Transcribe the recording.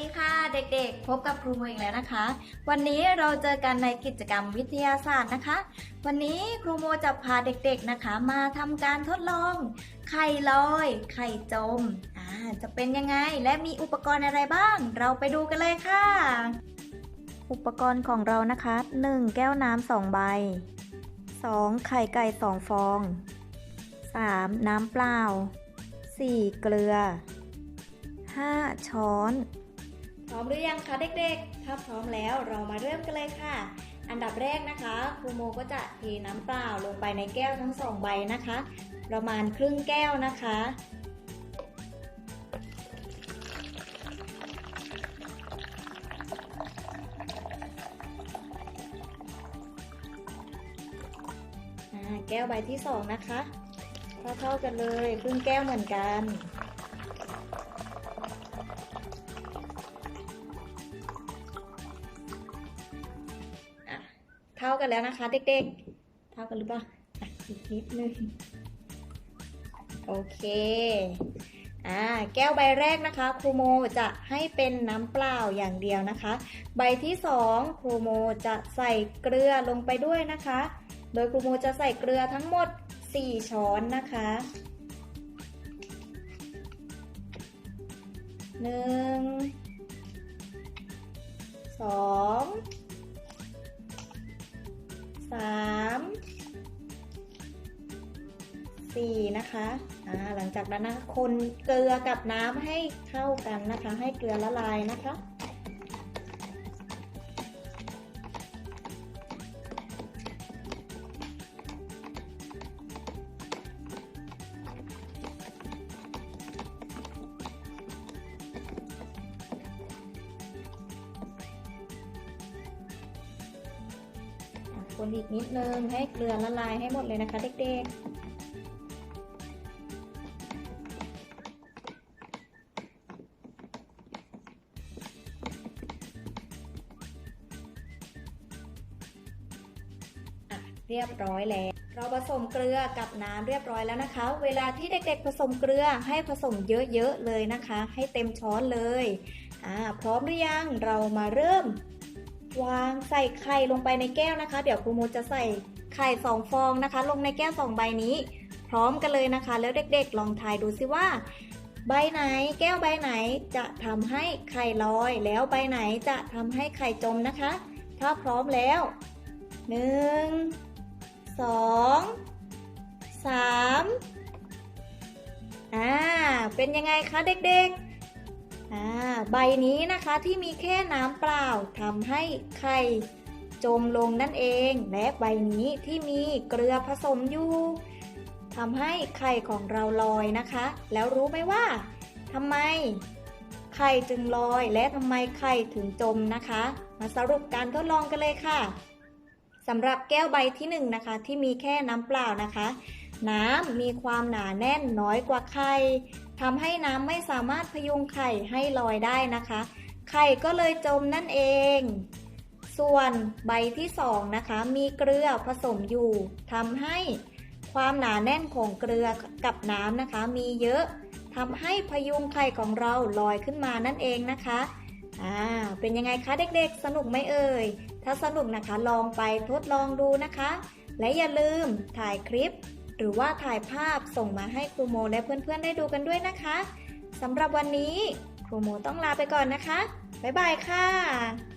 ดีค่ะเด็กๆ พบกับครูโมอีกแล้วนะคะ วันนี้เราเจอกันในกิจกรรมวิทยาศาสตร์นะคะ วันนี้ครูโมจะพาเด็กๆนะคะ มาทำการทดลอง ไข่ลอย ไข่จมอ่าจะเป็นยังไงและมีอุปกรณ์อะไรบ้าง เราไปดูกันเลยค่ะ อุปกรณ์ของเรานะคะ 1. แก้วน้ำ2ใบ 2. ไข่ไก่2ฟอง 3. น้ำเปล่า 4. เกลือ 5 ช้อน พร้อมหรือยังคะเด็กๆ ถ้าพร้อมแล้วเรามาเริ่มกันเลยค่ะ อันดับแรกนะคะครูโมก็จะเทน้ำเปล่าลงไปในแก้วทั้งสองใบนะคะ ประมาณครึ่งแก้วนะคะ แก้วใบที่สองนะคะ เท่าๆกันเลยครึ่งแก้วเหมือนกัน เท่ากันแล้วนะคะ เด็กๆ เท่ากันหรือเปล่าอีกนิดนึง โอเคอ่าแก้วใบแรกนะคะครูโมจะให้เป็นน้ำเปล่าอย่างเดียวนะคะ ใบที่สองครูโมจะใส่เกลือลงไปด้วยนะคะ โดยครูโมจะใส่เกลือทั้งหมด 4 ช้อนนะคะหนึ่งสอง สามสี่นะคะอ่าหลังจากนั้นนะคะคนเกลือกับน้ำให้เข้ากันนะคะ ให้เกลือละลายนะคะ นอีกนิดนึงให้เกลือละลายให้หมดเลยนะคะ เด็กๆ เรียบร้อยแล้วเราผสมเกลือกับน้ำเรียบร้อยแล้วนะคะ เวลาที่เด็กๆผสมเกลือให้ผสมเยอะๆเลยนะคะ ให้เต็มช้อนเลยอ่าพร้อมหรือยังเรามาเริ่ม วางใส่ไข่ลงไปในแก้วนะคะ เดี๋ยวครูมูจะใส่ไข่สองฟองนะคะ ลงในแก้วสองใบนี้ พร้อมกันเลยนะคะ แล้วเด็กๆ ลองทายดูซิว่า ใบไหน แก้วใบไหนจะทำให้ไข่ลอย แล้วใบไหนจะทำให้ไข่จมนะคะ ถ้าพร้อมแล้วหนึ่งสองสามอ่าเป็นยังไงคะเด็กๆ ใบนี้นะคะที่มีแค่น้ำเปล่าทำให้ไข่จมลงนั่นเอง และใบนี้ที่มีเกลือผสมอยู่ทำให้ไข่ของเราลอยนะคะ แล้วรู้ไหมว่าทำไมไข่จึงลอยและทำไมไข่ถึงจมนะคะ มาสรุปการทดลองกันเลยค่ะสำหรับแก้วใบที่หนึ่งนะคะ ที่มีแค่น้ำเปล่านะคะ น้ำมีความหนาแน่นน้อยกว่าไข่ ทำให้น้ำไม่สามารถพยุงไข่ให้ลอยได้นะคะ ไข่ก็เลยจมนั่นเอง ส่วนใบที่สองนะคะ มีเกลือผสมอยู่ทำให้ความหนาแน่นของเกลือกับน้ำนะคะ มีเยอะทำให้พยุงไข่ของเราลอยขึ้นมานั่นเองนะคะอ่าเป็นยังไงคะเด็กๆ สนุกไหมเอ่ย ถ้าสนุกนะคะลองไปทดลองดูนะคะ และอย่าลืมถ่ายคลิป หรือว่าถ่ายภาพส่งมาให้ครูโมและเพื่อนๆได้ดูกันด้วยนะคะสำหรับวันนี้ครูโมต้องลาไปก่อนนะคะ บ๊ายบายค่ะ